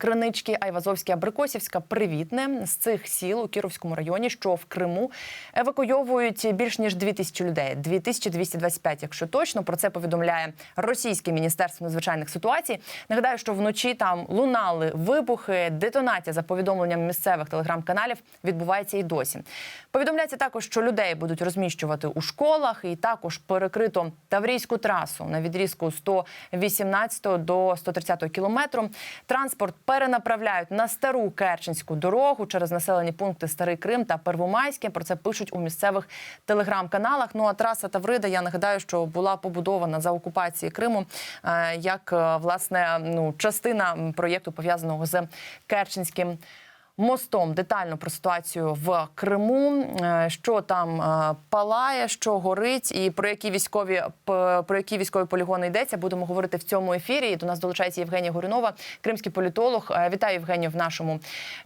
Кринички, Айвазовське, Абрикосівська, Привітне з цих сіл у Кіровському районі, що в Криму евакуйовують більш ніж 2000 людей. 2225, якщо точно. Про це повідомляє російське міністерство надзвичайних ситуацій. Нагадаю, що вночі там лунали вибухи, детонація за повідомленням місцевих телеграм-каналів відбувається і досі. Повідомляється також, що людей будуть розміщувати у школах, і також перекрито Таврійську трасу на відрізку 118 до 130 кілометру. Транспорт перенаправляють на стару Керченську дорогу через населені пункти Старий Крим та Первомайське. Про це пишуть у місцевих телеграм-каналах. Ну а траса Таврида, я нагадаю, що була побудована за окупації Криму е, як е, власне ну частина проєкту пов'язаного з Керченським. Мостом детально про ситуацію в Криму, е, що там е, палає, що горить, і про які військові про які військові полігони йдеться, будемо говорити в цьому ефірі. І До нас долучається Євгенія Горюнова, кримський політолог. Е, Вітаю Євгенію в нашому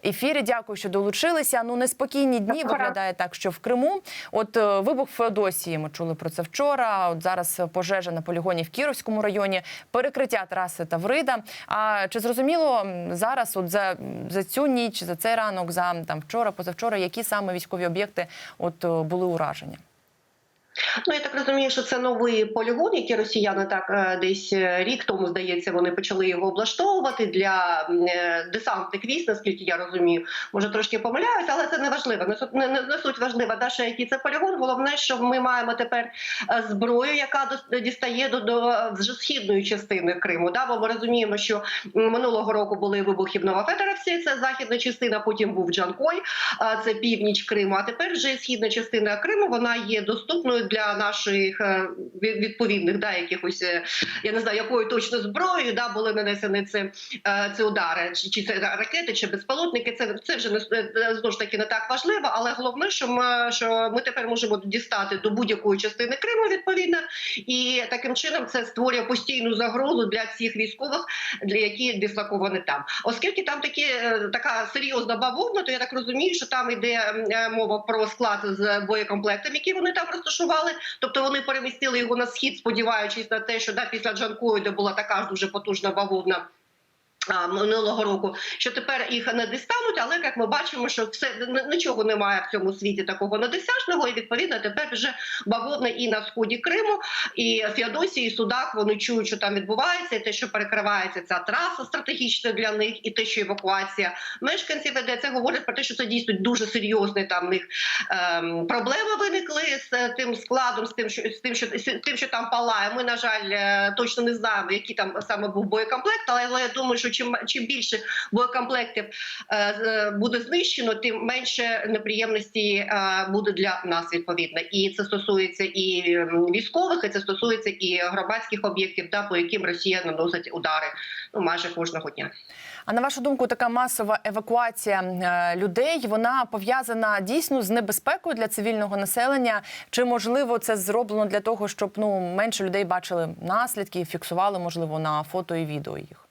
ефірі. Дякую, що долучилися. Ну неспокійні дні виглядає так, що в Криму. От вибух Феодосії. Ми чули про це вчора. От зараз пожежа на полігоні в Кіровському районі, перекриття траси Таврида. А чи зрозуміло зараз, от за, за цю ніч, за цей ранок, за там вчора, позавчора, які саме військові об'єкти от е, були уражені? Ну я так розумію, що це новий полігон, який росіяни так е, десь е, рік тому здається, вони почали його облаштовувати для е, десантних військ, наскільки я розумію. Може трошки помиляюсь, але це не важливо. Не суть не, не, суть важлива. Даша, який це полігон. Головне, що ми маємо тепер зброю, яка дістає до, до вже східної частини Криму. Да, бо ми розуміємо, що минулого року були вибухи в Новофедоровці, це західна частина. Потім був Джанкой, це північ Криму. А тепер вже східна частина Криму вона є доступною для наших е, відповідних да якихось е, я не знаю якою точно зброєю да були нанесені це, це удари, чи, чи це ракети, чи безпілотники. Це це вже не е, знову ж таки не так важливо, але головне, що ми що ми тепер можемо дістати до будь-якої частини Криму відповідно, і таким чином це створює постійну загрозу для цих військових, для які дислоковані там, оскільки там такі така серйозна бавовна, то я так розумію, що там йде мова про склад з боєкомплектом, які вони там розташували. Тобто вони перемістили його на схід, сподіваючись на те, що да, після Джанкою, де була така ж дуже потужна бавовна. Минулого року, що тепер їх не дістануть, але як ми бачимо, що все нічого немає в цьому світі такого недосяжного, і відповідно тепер вже бавовна і на сході Криму, і Феодосії, і Судак вони чують, що там відбувається, і те, що перекривається ця траса стратегічна для них, і те, що евакуація мешканців іде, це говорить про те, що це дійсно дуже серйозні там них ем, проблеми виникли з е, тим складом, з тим, що з тим, що з тим, що там палає. Ми на жаль е, точно не знаємо, який там саме був боєкомплект, але я думаю, що чим чим більше боєкомплектів е, з- буде знищено, тим менше неприємності е, буде для нас відповідно. І це стосується і військових, і це стосується і громадських об'єктів, да, по яким Росія наносить удари ну майже кожного дня. А на вашу думку, така масова евакуація е, людей вона пов'язана дійсно з небезпекою для цивільного населення? Чи можливо це зроблено для того, щоб ну менше людей бачили наслідки, фіксували можливо на фото і відео їх?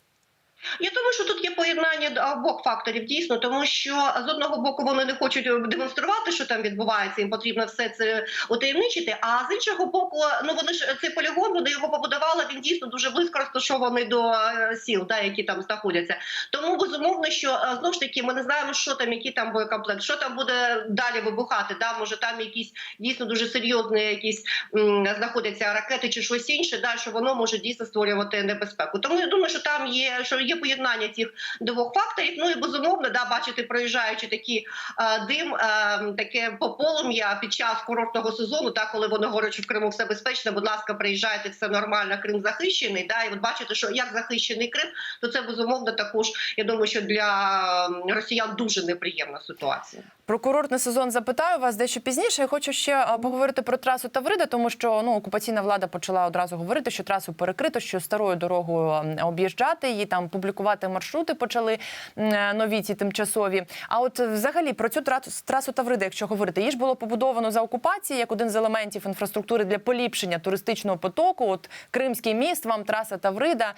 Я думаю, що тут є поєднання обох факторів дійсно, тому що з одного боку вони не хочуть демонструвати, що там відбувається. Їм потрібно все це утаємничити. А з іншого боку, ну вони ж цей полігон, вони його побудували. Він дійсно дуже близько розташований до е, сіл, да, які там знаходяться. Тому безумовно, що е, знову ж таки ми не знаємо, що там, який там боєкомплект, що там буде далі вибухати. Да, може там якісь дійсно дуже серйозні якісь м, знаходяться ракети чи щось інше, да, що воно може дійсно створювати небезпеку. Тому я думаю, що там є що є поєднання цих двох факторів. Ну і безумовно, да, бачити, проїжджаючи такі е, дим, е, таке пополум'я під час курортного сезону, та коли вони говорять, в Криму все безпечно. Будь ласка, приїжджайте, все нормально. Крим захищений. Да, і от бачите, що як захищений Крим, то це безумовно також. Я думаю, що для росіян дуже неприємна ситуація. Про курортний сезон запитаю вас дещо пізніше. Я хочу ще поговорити про трасу Таврида, тому що ну окупаційна влада почала одразу говорити, що трасу перекрито, що старою дорогою об'їжджати її там публікувати маршрути почали е, нові ці тимчасові. А от взагалі про цю трасу, Таврида, якщо говорити, її ж було побудовано за окупації як один з елементів інфраструктури для поліпшення туристичного потоку. От Кримський міст, вам траса Таврида,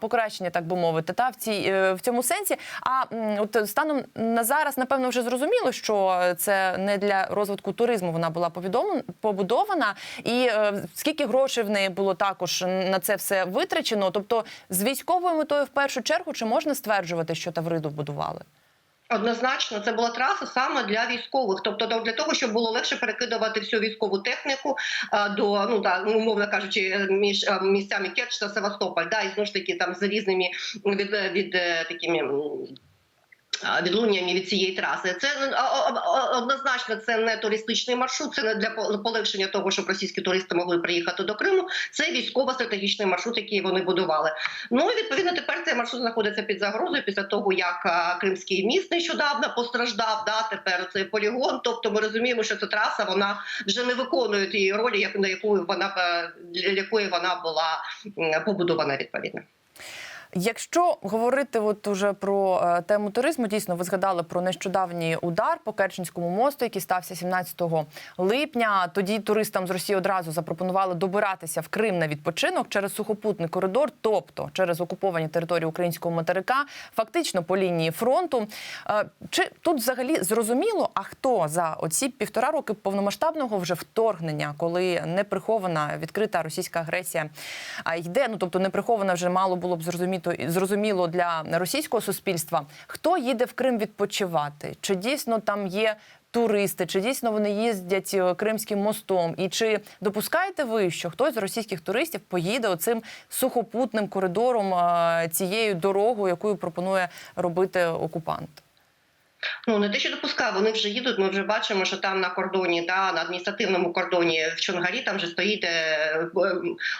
покращення, так би мовити, та в цій е, в цьому сенсі. А от станом на зараз, напевно, вже зрозуміло, зрозуміло, що це не для розвитку туризму вона була побудована, і е, скільки грошей в неї було також на це все витрачено. Тобто, з військовою метою в першу чергу, чи можна стверджувати, що Тавриду будували? Однозначно, це була траса саме для військових, тобто для того, щоб було легше перекидувати всю військову техніку а, до ну так умовно кажучи, між а, місцями Керч та Севастополь, да, і знову ж таки там з різними від, від е, такими. А, Відлуннями від цієї траси це а- а- однозначно це не туристичний маршрут, це не для полегшення того, щоб російські туристи могли приїхати до Криму. Це військово-стратегічний маршрут, який вони будували. Ну і відповідно тепер цей маршрут знаходиться під загрозою після того, як Кримський міст нещодавно постраждав. Да, тепер цей полігон. Тобто ми розуміємо, що ця траса вона вже не виконує тієї ролі, як на яку вона е, для якої вона була побудована відповідно. Якщо говорити от уже про е, тему туризму, дійсно ви згадали про нещодавній удар по Керченському мосту, який стався 17 липня. Тоді туристам з Росії одразу запропонували добиратися в Крим на відпочинок через сухопутний коридор, тобто через окуповані території українського материка, фактично по лінії фронту. Е, Чи тут взагалі зрозуміло, а хто за оці півтора роки повномасштабного вже вторгнення, коли не прихована відкрита російська агресія йде? Ну тобто не прихована вже мало було б зрозуміти зрозуміло для російського суспільства. Хто їде в Крим відпочивати? Чи дійсно там є? Туристи, чи дійсно вони їздять е, Кримським мостом? І чи допускаєте ви, що хтось з російських туристів поїде оцим сухопутним коридором е, цією дорогою, якою пропонує робити окупант? Ну не те, що допускаю, вони вже їдуть. Ми вже бачимо, що там на кордоні, да, на адміністративному кордоні в Чонгарі там вже стоїть е,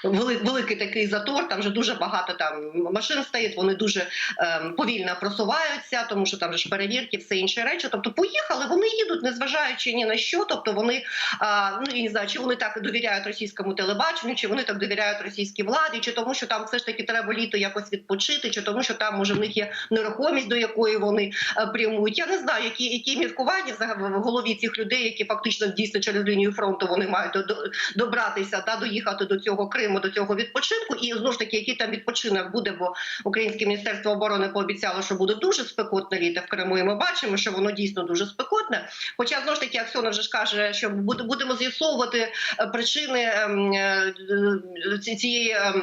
вели- великий такий затор. Там вже дуже багато там машин стоїть. Вони дуже е, повільно просуваються, тому що там же ж перевірки, все інші речі. Тобто поїхали, вони їдуть, незважаючи ні на що. Тобто вони а, ну я не знаю, чи вони так довіряють російському телебаченню, чи вони так довіряють російській владі, чи тому, що там все ж таки треба літо якось відпочити, чи тому, що там може в них є нерухомість, до якої вони е, прямують. Я не знаю, які, які міркування в голові цих людей, які фактично дійсно через лінію фронту вони мають до, до- добратися та доїхати до цього Криму, до цього відпочинку. І знову ж таки, який там відпочинок буде, бо Українське міністерство оборони пообіцяло, що буде дуже спекотне літо в Криму. І ми бачимо, що воно дійсно дуже спекотне. Хоча знову ж таки Аксьонов вже ж каже, що будемо з'ясовувати е, причини ем, е, е,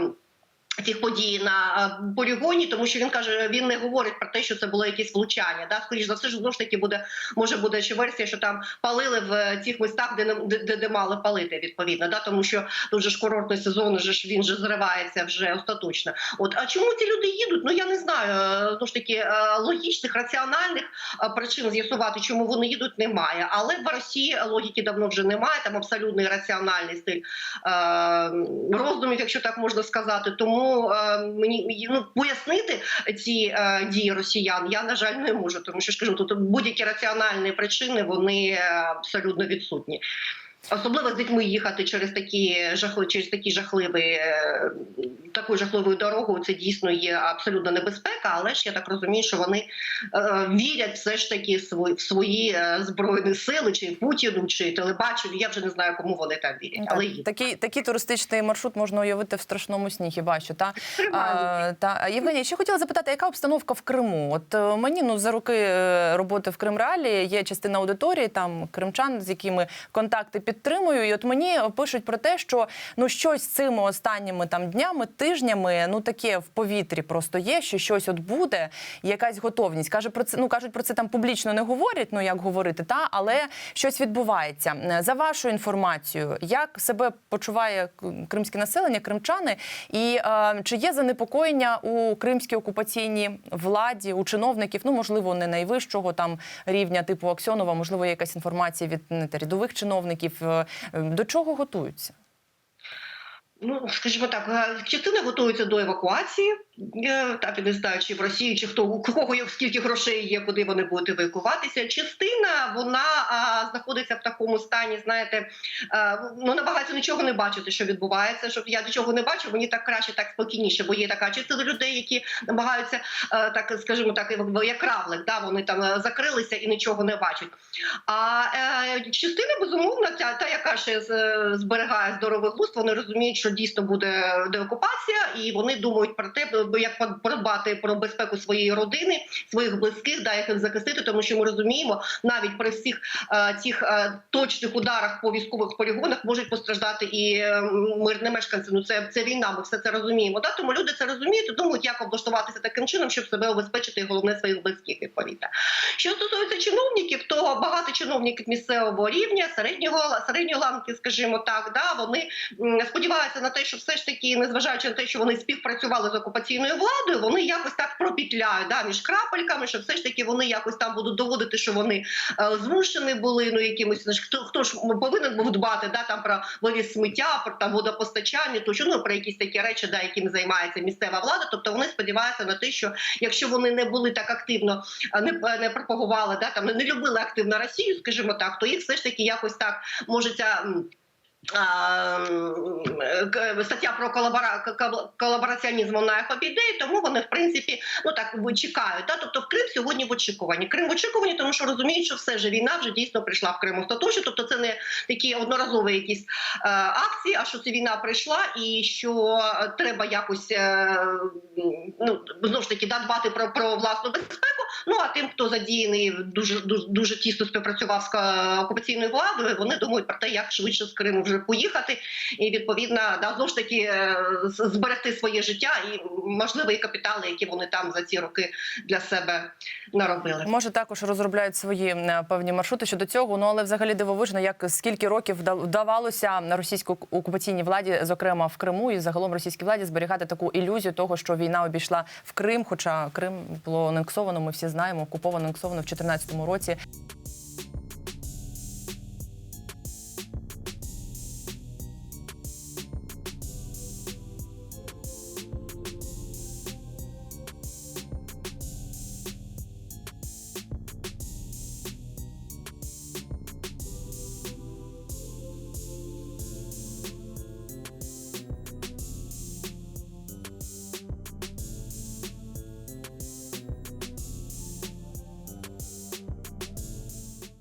ці- подій на е, полігоні, тому що він каже, він не говорить про те, що це було якесь влучання. Да, скоріш за все, ж знову ж таки буде може буде ще версія, що там палили в цих містах, де не де, де, мали палити відповідно. Да, тому що тут же ж курортний сезон вже ж він же зривається вже остаточно. От а чому ці люди їдуть? Ну я не знаю. Е, Знову ж таки е, логічних, раціональних е, причин з'ясувати, чому вони їдуть, немає. Але в Росії логіки давно вже немає. Там абсолютний раціональний стиль е, роздумів, якщо так можна сказати. Тому е, мені ну, пояснити ці е, дії росіян я на жаль не можу, тому що ж кажу, тут будь-які раціональні причини вони е, абсолютно відсутні. Особливо з дітьми їхати через такі жахли, через такі жахливі е, таку жахливу дорогу. Це дійсно є абсолютно небезпека. Але ж я так розумію, що вони е, вірять все ж таки в свої е, збройні сили, чи Путіну, чи телебаченню. Я вже не знаю, кому вони там вірять, але їдуть. такий, такий туристичний маршрут можна уявити в страшному сні, хіба що та а, та Євгенія, ще хотіла запитати, яка обстановка в Криму? От мені ну за роки роботи в Кримреалі є частина аудиторії, там кримчан, з якими контакти підтримую. І от мені пишуть про те, що ну щось цими останніми там днями, тижнями, ну таке в повітрі просто є, що щось от буде, якась готовність. Каже про це. Ну кажуть про це там публічно не говорять. Ну як говорити, та але щось відбувається. Е, За вашою інформацією, як себе почуває кримське населення, кримчани, і е, чи є занепокоєння у кримській окупаційній владі, у чиновників? Ну можливо, не найвищого там рівня, типу Аксьонова, можливо, є якась інформація від не, рядових чиновників. Е, е, До чого готуються? Ну, скажімо так, е, частина готується до евакуації. Е, Так я не знаю, чи в Росії, чи хто у кого є скільки грошей є, куди вони будуть евакуватися. Частина вона а, знаходиться в такому стані. Знаєте, а, ну намагається нічого не бачити, що відбувається. Щоб я нічого не бачу, мені так краще, так спокійніше, бо є така частина людей, які намагаються е, так, скажімо так, як- як равлик, да, вони там е, закрилися і нічого не бачать. А е, частина безумовно, та, та яка ще зберігає здоровий глузд, вони розуміють, що що дійсно буде деокупація, і вони думають про те, як подбати про безпеку своєї родини, своїх близьких, да як їх захистити, тому що ми розуміємо, навіть при всіх е, цих е, точних ударах по військових полігонах можуть постраждати і е, мирні мешканці. Ну це, це війна. Ми все це розуміємо. Да? Тому люди це розуміють і думають, як облаштуватися таким чином, щоб себе обезпечити і головне своїх близьких відповідно. Що стосується чиновників, то багато чиновників місцевого рівня, середнього середньої ланки, скажімо так, да вони м, сподіваються на те, що все ж таки, незважаючи на те, що вони співпрацювали з окупаційною владою, вони якось так пропітляють да, між крапельками, що все ж таки вони якось там будуть доводити, що вони е, змушені були ну якимось хто хто ж повинен був дбати да там про вивіз сміття, про там водопостачання, то що ну про якісь такі речі, да, якими займається місцева влада. Тобто вони сподіваються на те, що якщо вони не були так активно, е, не, не пропагували, да там не, не любили активно Росію, скажімо так, то їх все ж таки якось так можеться. К- Стаття про колабора... колабораціонізм вона їх обійде, тому вони в принципі ну так чекають. Да? Тобто Крим сьогодні в очікуванні. Крим в очікуванні, тому що розуміють, що все ж війна вже дійсно прийшла в Крим остаточно. Тобто це не такі одноразові якісь е, акції, а що ця війна прийшла, і що е, треба якось е, ну знову ж таки да, дбати про, про власну безпеку. Ну а тим, хто задіяний дуже дуже, дуже тісно співпрацював з е, окупаційною владою, вони думають про те, як швидше з Криму вже поїхати, і відповідно да знову ж таки е, зберегти своє життя і можливо і капітали, які вони там за ці роки для себе наробили. Може, також розробляють свої е, певні маршрути щодо цього. Ну але взагалі дивовижно, як скільки років вда- вдавалося російській окупаційній владі, зокрема в Криму, і загалом російській владі зберігати таку ілюзію того, що війна обійшла в Крим. Хоча Крим було анексовано, ми всі знаємо, окуповано анексовано в 2014 році.